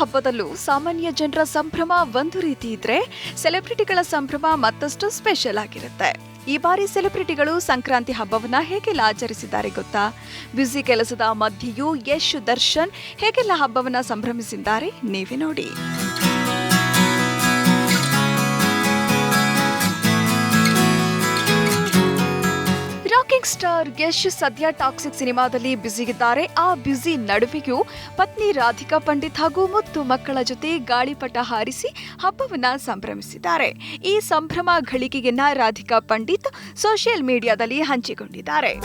ಹಬ್ಬದಲ್ಲೂ ಸಾಮಾನ್ಯ ಜನರ ಸಂಭ್ರಮ ಒಂದು ರೀತಿ ಇದ್ರೆ ಸೆಲೆಬ್ರಿಟಿಗಳ ಸಂಭ್ರಮ ಮತ್ತಷ್ಟು ಸ್ಪೆಷಲ್ ಆಗಿರುತ್ತೆ. ಈ ಬಾರಿ ಸೆಲೆಬ್ರಿಟಿಗಳು ಸಂಕ್ರಾಂತಿ ಹಬ್ಬವನ್ನ ಹೇಗೆಲ್ಲ ಆಚರಿಸಿದ್ದಾರೆ ಗೊತ್ತಾ? ಬ್ಯುಸಿ ಕೆಲಸದ ಮಧ್ಯೆಯೂ ಯಶ್ ದರ್ಶನ್ ಹೇಗೆಲ್ಲ ಹಬ್ಬವನ್ನ ಸಂಭ್ರಮಿಸಿದ್ದಾರೆ? ನೀವೇ ನೋಡಿ. ಸ್ಟಾರ್ ಯಶ್ ಸದ್ಯ ಟಾಕ್ಸಿಕ್ ಸಿನಿಮಾದಲ್ಲಿ ಬ್ಯುಸಿಗಿದ್ದಾರೆ. ಆ ಬ್ಯುಸಿ ನಡುವೆಯೂ ಪತ್ನಿ ರಾಧಿಕಾ ಪಂಡಿತ್ ಹಾಗೂ ಮುತ್ತು ಮಕ್ಕಳ ಜೊತೆ ಗಾಳಿಪಟ ಹಾರಿಸಿ ಹಬ್ಬವನ್ನ ಸಂಭ್ರಮಿಸಿದ್ದಾರೆ. ಈ ಸಂಭ್ರಮ ಘಳಿಗೆಯನ್ನ ರಾಧಿಕಾ ಪಂಡಿತ್ ಸೋಷಿಯಲ್ ಮೀಡಿಯಾದಲ್ಲಿ ಹಂಚಿಕೊಂಡಿದ್ದಾರೆ.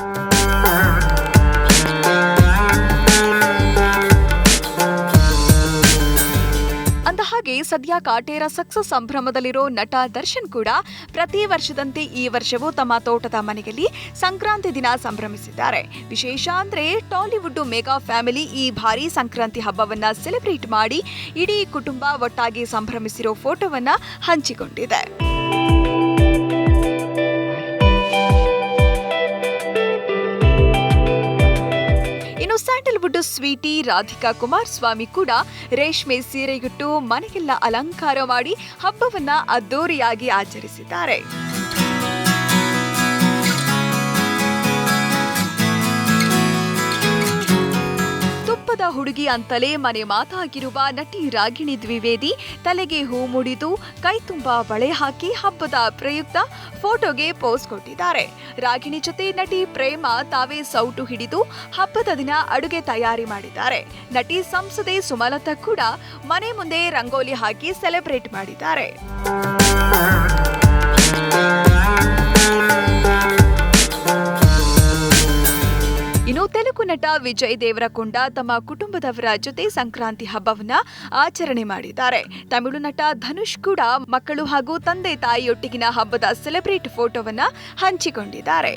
ಸದ್ಯ ಕಾಟೇರ ಸಕ್ಸಸ್ ಸಂಭ್ರಮದಲ್ಲಿರೋ ನಟ ದರ್ಶನ್ ಕೂಡ ಪ್ರತಿ ವರ್ಷದಂತೆ ಈ ವರ್ಷವೂ ತಮ್ಮ ತೋಟದ ಮನೆಯಲ್ಲಿ ಸಂಕ್ರಾಂತಿ ದಿನ ಸಂಭ್ರಮಿಸಿದ್ದಾರೆ. ವಿಶೇಷ ಅಂದ್ರೆ ಟಾಲಿವುಡ್ ಮೆಗಾ ಫ್ಯಾಮಿಲಿ ಈ ಬಾರಿ ಸಂಕ್ರಾಂತಿ ಹಬ್ಬವನ್ನ ಸೆಲೆಬ್ರೇಟ್ ಮಾಡಿ ಇಡೀ ಕುಟುಂಬ ಒಟ್ಟಾಗಿ ಸಂಭ್ರಮಿಸಿರೋ ಫೋಟೋವನ್ನ ಹಂಚಿಕೊಂಡಿದೆ. ಸ್ವೀಟಿ ರಾಧಿಕಾ ಕುಮಾರಸ್ವಾಮಿ ಕೂಡ ರೇಷ್ಮೆ ಸೀರೆಯುಟ್ಟು ಮನೆಗೆಲ್ಲ ಅಲಂಕಾರ ಮಾಡಿ ಹಬ್ಬವನ್ನ ಅದ್ದೂರಿಯಾಗಿ ಆಚರಿಸಿದ್ದಾರೆ. ಹುಡುಗಿ ಅಂತಲೇ ಮನೆ ಮಾತಾಗಿರುವ ನಟಿ ರಾಗಿಣಿ ದ್ವಿವೇದಿ ತಲೆಗೆ ಹೂ ಮುಡಿದು ಕೈ ತುಂಬಾ ಬಳೆ ಹಾಕಿ ಹಬ್ಬದ ಪ್ರಯುಕ್ತ ಫೋಟೋಗೆ ಪೋಸ್ ಕೊಟ್ಟಿದ್ದಾರೆ. ರಾಗಿಣಿ ಜೊತೆ ನಟಿ ಪ್ರೇಮ ತಾವೇ ಸೌಟು ಹಿಡಿದು ಹಬ್ಬದ ದಿನ ಅಡುಗೆ ತಯಾರಿ ಮಾಡಿದ್ದಾರೆ. ನಟಿ ಸಂಸದೆ ಸುಮಲತಾ ಕೂಡ ಮನೆ ಮುಂದೆ ರಂಗೋಲಿ ಹಾಕಿ ಸೆಲೆಬ್ರೇಟ್ ಮಾಡಿದ್ದಾರೆ. ಇನ್ನು ತೆಲುಗು ನಟ ವಿಜಯ್ ದೇವರಕೊಂಡ ತಮ್ಮ ಕುಟುಂಬದವರ ಜೊತೆ ಸಂಕ್ರಾಂತಿ ಹಬ್ಬವನ್ನ ಆಚರಣೆ ಮಾಡಿದ್ದಾರೆ. ತಮಿಳು ನಟ ಧನುಷ್ ಕೂಡ ಮಕ್ಕಳು ಹಾಗೂ ತಂದೆ ತಾಯಿಯೊಟ್ಟಿಗಿನ ಹಬ್ಬದ ಸೆಲೆಬ್ರೇಟ್ ಫೋಟೋವನ್ನ ಹಂಚಿಕೊಂಡಿದ್ದಾರೆ.